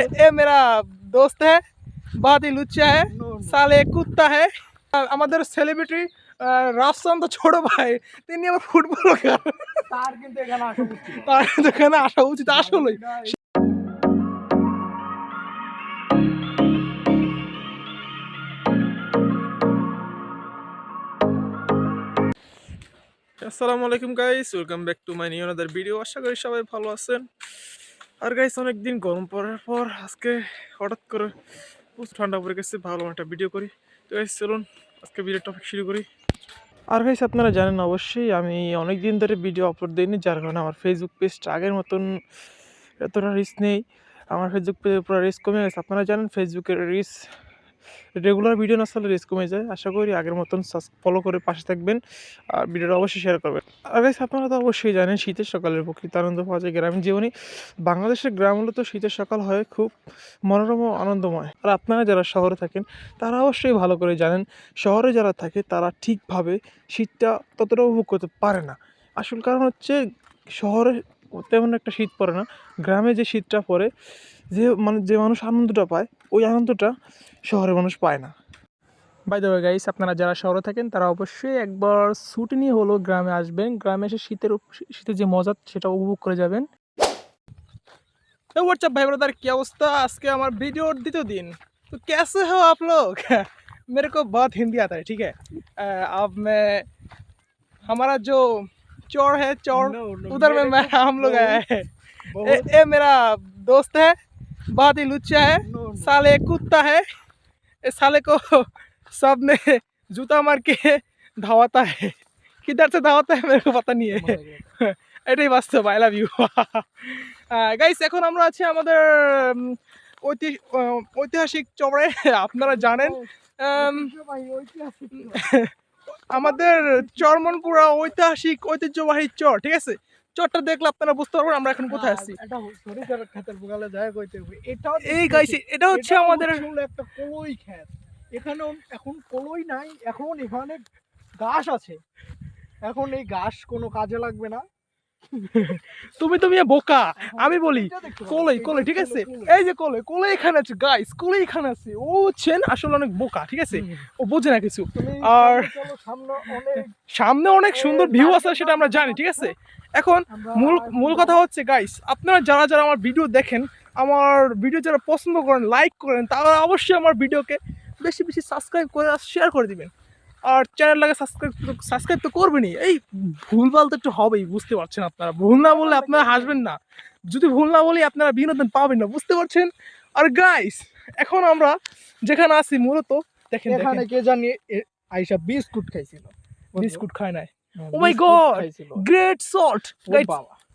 ये मेरा दोस्त है बहुत ही लुच्चा है साले कुत्ता है আমাদের সেলিব্রিটি রাফসান তো ছোট ভাই তিনি আবার ফুটবল খেলে তার কিন্তু এখানে আসা উচিত তার কিন্তু এখানে আসা উচিত আসলেই আসসালামু আলাইকুম guys welcome back to my new another video আশা করি সবাই ভালো আছেন আর গাইস অনেকদিন গরম পড়ার পর আজকে হঠাৎ করে খুব ঠান্ডা পড়ে গেছে ভালো একটা ভিডিও করি। তো গাইস চলুন আজকে ভিডিও টপিক শুরু করি। আর গাইস আপনারা জানেন অবশ্যই আমি অনেক দিন ধরে ভিডিও আপলোড দিইনি, যার কারণে আমার ফেসবুক পেজটা আগের মতন এতটা রিস্ক নেই। আমার ফেসবুক পেজের পুরো রিস্ক কমে গেছে। আপনারা জানেন ফেসবুকের রিস্ক রেগুলার ভিডিও না আসলে রিস্ক কমে যায়। আশা করি আগের মতন ফলো করে পাশে থাকবেন আর ভিডিওটা অবশ্যই শেয়ার করবেন। আর গাইস আপনারা তো অবশ্যই জানেন, শীতের সকালের প্রকৃত আনন্দ পাওয়া যায় গ্রামীণ জীবনে। বাংলাদেশের গ্রামগুলো তো শীতের সকাল হয় খুব মনোরম ও আনন্দময়। আর আপনারা যারা শহরে থাকেন, তারা অবশ্যই ভালো করে জানেন, শহরে যারা থাকে, তারা ঠিকভাবে শীতটা ততটা উপভোগ করতে পারে না। আসল কারণ হচ্ছে শহরে তেমন একটা শীত পড়ে না গ্রামে যে শীতটা পড়ে যে মানে যে মানুষ আনন্দটা পায় ওই আনন্দটা শহরে মানুষ পায় না বাই দ্য গাইস আপনারা যারা শহরে থাকেন তারা অবশ্যই একবার ছুটি নিয়ে হলো গ্রামে আসবেন গ্রামে এসে শীতের উপ- শীতের যে মজা সেটা উপভোগ করে যাবেন तो व्हाट्सअप भाई ब्रदर क्या अवस्था आज के हमारे वीडियो द्वितीय दिन तो कैसे हो आप लोग मेरे को बहुत हिंदी आता है ठीक है अ, अब मैं हमारा जो चौर है चौर No, no, उधर में मेरे मैं को हम लोग आए बहुत- हैं ये बहुत ये मेरा दोस्त है बहुत ही लुच्चा है No, no. साले कुत्ता है इस साले को सब ने जूता मार के धावाता है किधर से धावाता है मेरे को पता नहीं है এটাই বাস্তব আই লাভ ইউ গাইস এখন আমরা আছি আমাদের উম, ঐতি- আহ, ঐতিহাসিক চবড়ে আপনারা জানেন উম, ঐতিহ্যবাহী, ঐতিহাসিক আমাদের চরমনপুরা ঐতিহাসিক ঐতিহ্যবাহী চর ঠিক আছে? চরটা দেখলে আপনারা বুঝতে পারবেন আমরা এখন কোথায় আছি। এটা এই গাইছে এটা হচ্ছে আমাদের একটা কলই খ্যাত এখানে এখন কলই নাই এখন এখানে ঘাস আছে। এখন এই ঘাস কোনো কাজে লাগবে না। তুমি তুমি বোকা আমি বলি এটা দেখতে পাচ্ছ, কোলই এটা ঠিক আছে? এই যে কোলে কোলে এখানে আছে গাইস কোলে এখানে আছে। ও হচ্ছেন আসলে অনেক বোকা ঠিক আছে? ও বোঝে না কিছু। আর- সামনে অনেক সুন্দর ভিউ আছে সেটা আমরা জানি ঠিক আছে? এখন মূল মূল কথা হচ্ছে গাইস আপনারা যারা যারা আমার ভিডিও দেখেন আমার ভিডিও যারা পছন্দ করেন লাইক করেন তারা অবশ্যই আমার ভিডিওকে বেশি বেশি সাবস্ক্রাইব করে শেয়ার করে দিবেন। আর চ্যানেলটাকে সাবস্ক্রাইব সাবস্ক্রাইব তো করবেনই। এই ভুলভাল তো একটু হবেই বুঝতে পারছেন আপনারা। ভুল না বললে আপনারা হাসবেন না। যদি ভুল না বলি আপনারা বিনোদন পাবেন না বুঝতে পারছেন? আর গাইস এখন আমরা যেখানে আছি মূলত দেখেন এখানে কে জানি আইসা বিস্কুট খাইছিল। বিস্কুট খায় নাই। হ্যাঁ, Oh বিস্কুট God! খাইছিল। গ্রেট সল্ট ও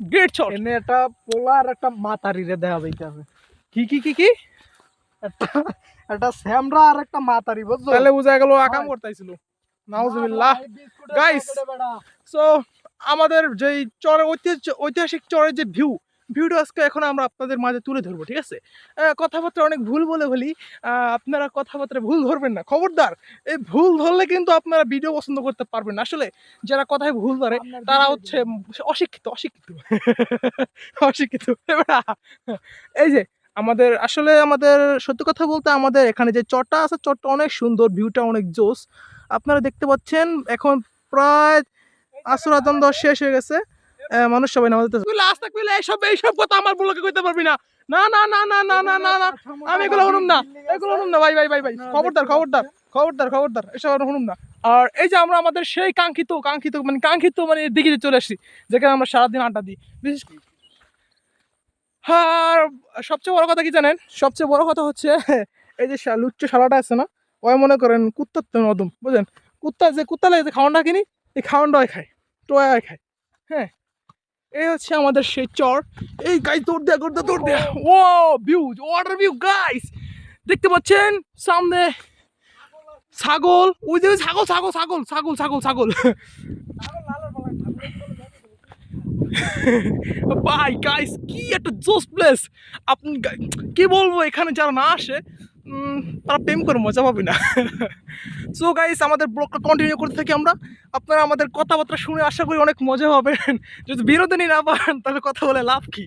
গ্রেট সল্ট এনে একটা পোলা আর একটা মাতারিরে দেওয়া যাইতে হবে। কি কি কি কি? একটা স্যামরা আর একটা মাতারি বুঝছ তাহলে বোঝা গেল আকাম করতেছিল নাউজুবিল্লাহ। বেড়া। সো আমাদের যেই ঐতিহ্য ঐতিহাসিক চরের যে ভিউ ভিউটা আজকে এখন আমরা আপনাদের মাঝে তুলে ধরবো ঠিক আছে? কথাবার্তা অনেক ভুল বলে বলি আপনারা কথাবার্তা ভুল ধরবেন না। খবরদার এই ভুল ধরলে কিন্তু আপনারা ভিডিও পছন্দ করতে পারবেন না। আসলে যারা কথায় ভুল ধরে তারা হচ্ছে অশিক্ষিত অশিক্ষিত। অশিক্ষিত। এই যে আমাদের, আসলে আমাদের, সত্যি কথা বলতে আমাদের এখানে যে চরটা আছে, চরটা অনেক সুন্দর ভিউটা অনেক জোস। আপনারা দেখতে পাচ্ছেন, এখন প্রায় আসর আজান দশ শেষ হয়ে গেছে। মানুষ সবাই নামাজ এইসব এইসব কথা আমার বলকে কইতে পারবি না। না না না না না না না না। আমি এগুলো শুনুম না, এগুলো শুনুম না। ভাই ভাই ভাই ভাই, খবরদার খবরদার খবরদার খবরদার, এসব শুনুম না। আর এই যে আমরা আমাদের সেই কাঙ্ক্ষিত কাঙ্ক্ষিত মানে কাঙ্ক্ষিত মানে দিকে চলে আসছি, যেখানে আমরা সারাদিন আড্ডা দিই। বিশেষ করে আর সবচেয়ে বড় কথা কি জানেন? সবচেয়ে বড় কথা হচ্ছে, এই যে লুচ্চ শালাটা আছে না ওই মনে করেন কুত্তার তো নদম বুঝলেন? কুত্তা যে কুত্তা লাগে যে খাওয়ানটা কিনি, এই খাওয়ানটাই খায় টোয়াই খায় হ্যাঁ? এই হচ্ছে আমাদের সেই চর। এই গাইস দৌড় দেয়া, দৌড় দৌড় দেয়া। ও ভিউ ওয়াটার ভিউ গাইস দেখতে পাচ্ছেন, সামনে ছাগল, ওই যে ছাগল ছাগল ছাগল ছাগল ছাগল ছাগল। ভাই গাইস কি একটা জোস প্লেস আপনি কি বলব, এখানে যারা না আসে তারা প্রেম করে মজা পাবে না। সো গাইস আমাদের ব্লগটা কন্টিনিউ করতে থাকি আমরা। আপনারা আমাদের কথাবার্তা শুনে আশা করি অনেক মজা পাবেন। যদি বিনোদনই না পান, তাহলে কথা বলে লাভ কি?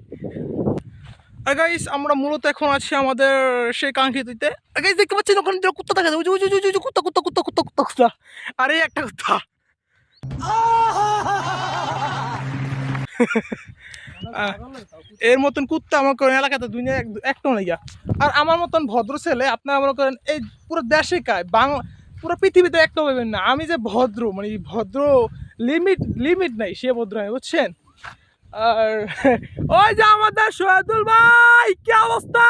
গাইস আমরা মূলত এখন আছি আমাদের সেই কাঙ্ক্ষিততে। গাইস দেখতে পাচ্ছেন ওখানে যে কুত্তা দেখা যায়। যে- ওই যে- কুত্তা কুত্তা কুত্তা কুত্তা কুত্তা আরে, একটা কুত্তা। এর মতন কুত্তা আমার করেন এলাকাতে দুনিয়া একটা নেই আর আমার মতন ভদ্র ছেলে, আপনারা মনে করেন এই পুরো দেশে কায়, বাংলা পুরো পৃথিবীতে একটা পাবেন না। আমি যে ভদ্র মানে ভদ্র লিমিট লিমিট নাই, সে ভদ্র হয় বুঝছেন? আর ওই যে আমাদের সোহাদুল ভাই, কি অবস্থা?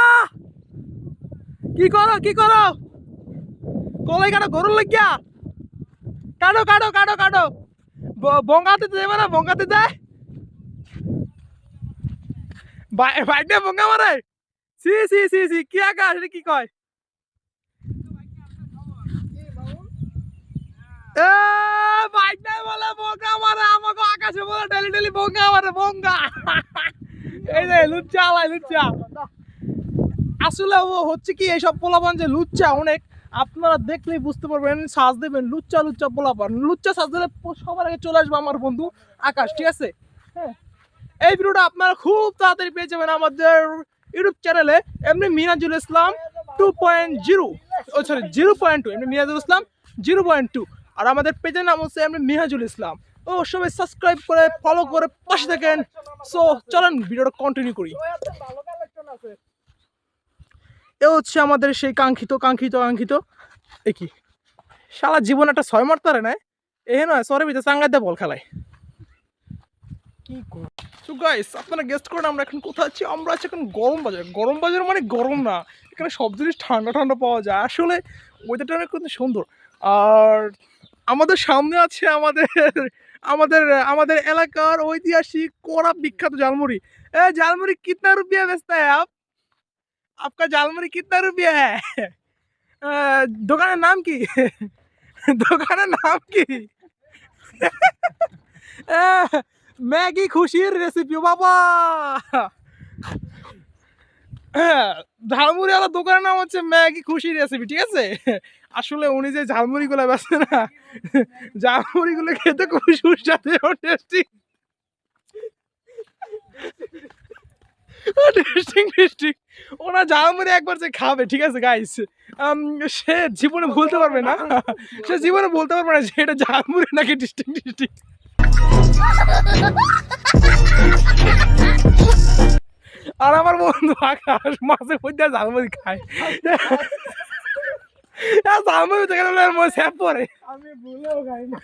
কি করো কি করো? কলাই কাটো গরুর লাগিয়া? কাটো কাটো কাটো কাটো। বঙ্গাতে দেবে না, বঙ্গাতে দেয়? বাইকটা বঙ্গা মারে সি সি সি সি, কি আকাশ, এটা কি কয়? বঙ্গা মারে আকাশে বলে বঙ্গা মারে বঙ্গা। এই যে, লুচ্চা আসলে হচ্ছে কি, এইসব পোলাপান যে লুচ্চা অনেক, আপনারা দেখলেই বুঝতে পারবেন, সাজ দেবেন লুচ্চা লুচ্চা পোলাপান। লুচ্চা সাজ দিলে সবার আগে চলে আসবে আমার বন্ধু আকাশ, ঠিক আছে? এই ভিডিওটা আপনারা খুব তাড়াতাড়ি পেয়ে যাবেন আমাদের ইউটিউব চ্যানেলে এমনি Minajul Islam two point zero oh sorry zero point two এমনি Minajul Islam zero point two আর আমাদের পেজের নাম হচ্ছে এমনি মিহাজুল ইসলাম। ও সবাই সাবস্ক্রাইব করে ফলো করে পাশে থাকেন। সো চলেন ভিডিওটা কন্টিনিউ করি। এ হচ্ছে আমাদের সেই কাঙ্ক্ষিত কাঙ্ক্ষিত কাঙ্ক্ষিত। এ কি? সারা জীবন একটা ছয় মারতারে নাই? এ নয় সরে ভিতরে চাঙ্গাইতে বল খেলায়। কি সো গাইস আপনারা গেস্ট করেন আমরা এখন কোথায় আছি? আমরা আছি এখন গরম বাজার। গরম বাজার মানে গরম না। এখানে সব জিনিস ঠান্ডা ঠান্ডা পাওয়া যায়। আসলে ওয়েদারটা অনেক কিন্তু সুন্দর। আর আমাদের সামনে আছে আমাদের আমাদের আমাদের এলাকার ঐতিহাসিক কড়া বিখ্যাত জালমুড়ি এ জালমুড়ি কিতনা রুপিয়া বেচতা হ্যাঁ আপ? আপনার জালমুড়ি কিতনা রুপিয়া হ্যাঁ দোকানের নাম কি? দোকানের নাম কি? ম্যাগি খুশির রেসিপি বাবা। ঝালমুড়ি ওলা দোকানের নাম হচ্ছে ম্যাগি খুশির রেসিপি ঠিক আছে? আসলে উনি যে ঝালমুড়িগুলো বেচে না, ঝালমুড়িগুলো খেতে খুব সুস্বাদু টেস্টি টেস্টিং টেস্টিং ওনা ঝালমুড়ি একবার যে খাবে, ঠিক আছে গাইস সে জীবনে ভুলতে পারবে না। সে জীবনে বলতে পারবে না যে এটা ঝালমুড়ি নাকি টেস্টিং টেস্টিং আর আমার বন্ধু আকাশ মাঝে মধ্যে ঝালমুড়ি খায়। ঝালমুড়ি থেকে মনে স্যাপ পরে। আমি ভুলেও খাই না।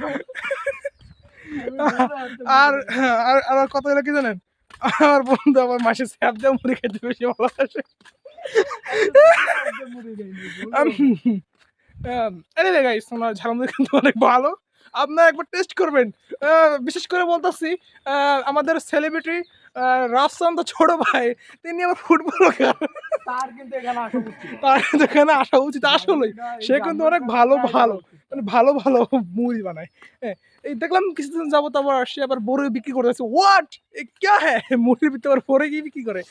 আর আর আর কত হলো কি জানেন? আমার বন্ধু আমার মাসে স্যাপ দিয়ে মুড়ি খেতে বেশি ভালোবাসে। এনিওয়ে গাইস আমার ঝালমুড়ি কিন্তু অনেক ভালো। আপনারা একবার টেস্ট করবেন। বিশেষ করে বলতেছি আমাদের সেলিব্রিটি রাফসান তো ছোট ভাই তিনি আবার ফুটবল তার কিন্তু এখানে আসা উচিত। আসলেই। সে কিন্তু অনেক ভালো ভালো মানে ভালো ভালো মুড়ি বানায়। হ্যাঁ এই দেখলাম কিছুদিন যাবত আবার সে আবার বড়ই বিক্রি করতেছে। হোয়াট কে হ্যাঁ মুড়ির ভিতরে আবার বড়ই গিয়ে বিক্রি করে।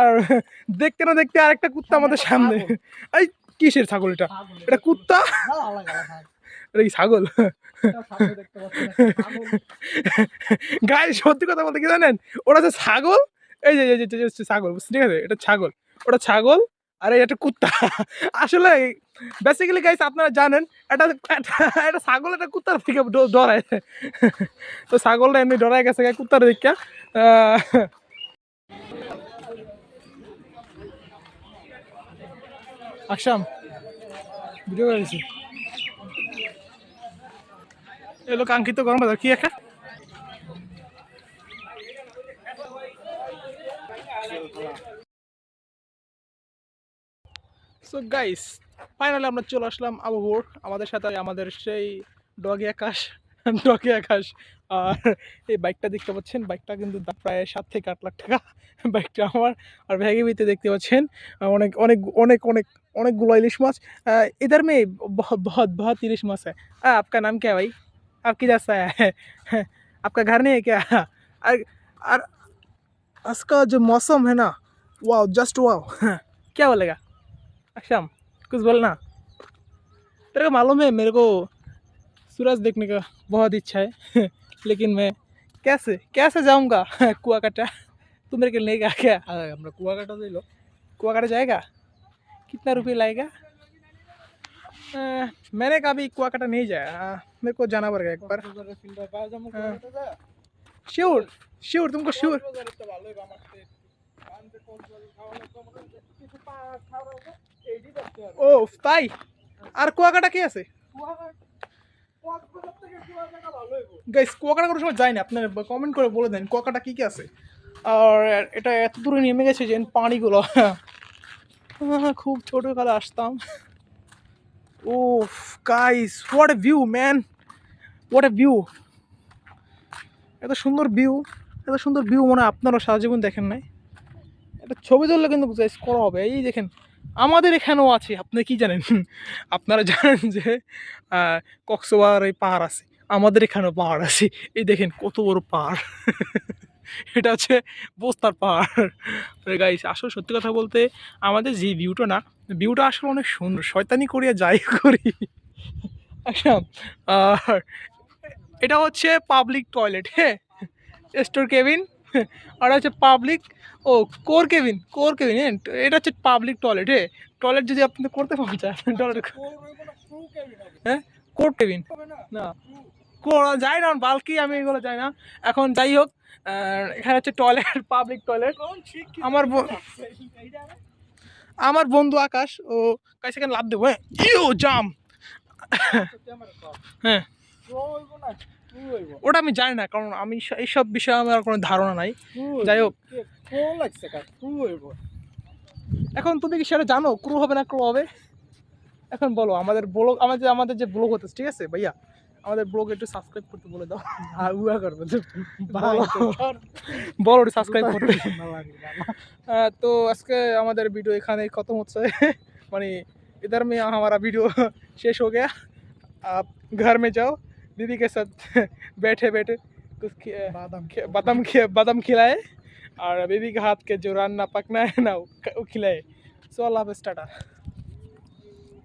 আর দেখতে না দেখতে আরেকটা কুত্তা আমাদের সামনে। এই কিসের ছাগল এটা? এটা কুত্তা? এটা কি ছাগল? গায়ে সত্যি কথা বলতে কি জানেন? ওটা হচ্ছে ছাগল। এই যে এই ছাগল ঠিক আছে? এটা ছাগল। ওটা ছাগল আর একটা কুত্তা। আসলে বেসিক্যালি গাইস আপনারা জানেন এটা এটা- এটা ছাগল একটা কুত্তার থেকে ড- ডরায়। তো ছাগলটা এমনি ডরায় গেছে কুত্তার দিকে। আসাম ভিডিও করেছি। এলো কাঙ্ক্ষিত গরম বাজার কি একটা সো গাইস ফাইনালি আমরা চলে আসলাম আবহাওয়ার আমাদের সাথে আমাদের সেই ডগি আকাশ ডগি আকাশ আর এই বাইকটা দেখতে পাচ্ছেন বাইকটা কিন্তু দাম প্রায় সাত থেকে আট লাখ টাকা বাইকটা আমার আর ভ্যাগে ভিতে দেখতে পাচ্ছেন আহ, অনেক অনেক অনেক অনেক অনেকগুলো ইলিশ মাছ আহ, इधर में बहुत बहुत बहुत इलिश माछ है आ, आपका नाम क्या है भाई आप किधर से आया है? आपका घर नहीं है क्या? अरे और इसका जो मौसम है ना वाह जस्ट वाह क्या बोलेगा? अक्षम कुछ बोलना तेरे को मालूम है मेरे को सूरज देखने का बहुत इच्छा है। लेकिन मैं कैसे कैसे जाऊँगा? कुआ काटा? तू मेरे के लिए नहीं क्या? क्या हमारा कुआ काटा तो दे लो। कुआ काटा जाएगा? कितना रुपये लाएगा? लगेगा अ, मैंने कभी कुआकाटा नहीं जाया अ, मेरे को जाना पड़ेगा एक बार কক্সবাজারের ফিল্টার পাওয়া যাবো হ্যাঁ। কলকাতা যায়? श्योर श्योर तुमको श्योर কক্সবাজারের তো ভালোই বা আমার তে- আমি তো কক্সবাজার খাওয়া লাগতো, মোটামুটি কিছু পা- খাওয়া লাগতো, এইটি দেখতে হবে। ও তাই আর কুয়াকাটা কি আছে কুয়াকাটা- কক্সবাজার থেকে কুয়াকাটা ভালোই গো। গাইস কুয়াকাটা কোনো সময় যাই না আপনারা কমেন্ট করে বলে দেন কুয়াকাটা কী কী আছে আর এটা এত দূরে নেমে গেছে যে পানিগুলো আহ, খুব ছোটোবেলা আসতাম ও guys what a view man what a view এত সুন্দর ভিউ এত সুন্দর ভিউ মনে হয় আপনারা সারা জীবন দেখেন নাই। একটা ছবি তুললে কিন্তু guys করা হবে। এই দেখেন, আমাদের এখানেও আছে, আপনি কি জানেন? আপনারা জানেন যে কক্সবাজার এই পাহাড় আছে, আমাদের এখানেও পাহাড় আছে। এই দেখেন কত বড় পাহাড়। এটা হচ্ছে বস্তার পাহাড়। গাইস আসলে সত্যি কথা বলতে আমাদের যে ভিউটা না ভিউটা আসলে অনেক সুন্দর। শয়তানি করিয়া যাই করি। আচ্ছা আর এটা হচ্ছে পাবলিক টয়লেট হ্যাঁ? স্টোর কেবিন আর হচ্ছে পাবলিক ও কোর কেবিন কোর কেবিন হ্যাঁ? এটা হচ্ছে পাবলিক টয়লেট হ্যাঁ? টয়লেট যদি আপনি করতে পারেন চান টয়লেট। হ্যাঁ? কোর কেবিন না? কোরা যাই না বালকি আমি এগুলো যাই না। এখন যাই হোক এখানে হচ্ছে টয়লেট পাবলিক টয়লেট আমার? আমার বন্ধু আকাশ, ও কাছে এখানে লাভ দেবো হ্যাঁ ইউ, জাম। হ্যাঁ। ওটা আমি জানি না, কারণ আমি এইসব বিষয়ে আমার কোনো ধারণা নাই যাই হোক। এখন তুমি কি সেটা জানো ক্রু হবে না ক্রু হবে এখন বলো, আমাদের ব্লগ, আমাদের আমাদের যে ব্লগ হতো ঠিক আছে, ভাইয়া আমাদের ব্লগ একটু সাবস্ক্রাইব করতে বলে দাও হ্যাঁ, উয়া করবো তো। ভালো। ভাই তো ছাড়। বলো একটু সাবস্ক্রাইব করতে না লাগে না। আহ, तो আজকে আমাদের ভিডিও এখানে খতম হচ্ছে মানে इधर में हमारा वीडियो शेष हो गया आप घर में जाओ दीदी के साथ बैठे बैठे कुछ खि- বাদাম खि- बादाम खि- बादाम खिलाए और बीबी के हाथ के जो रान्ना पकना है ना वो वो खिलाए सो अल्लाह हाफिज़ टाटा मिले अली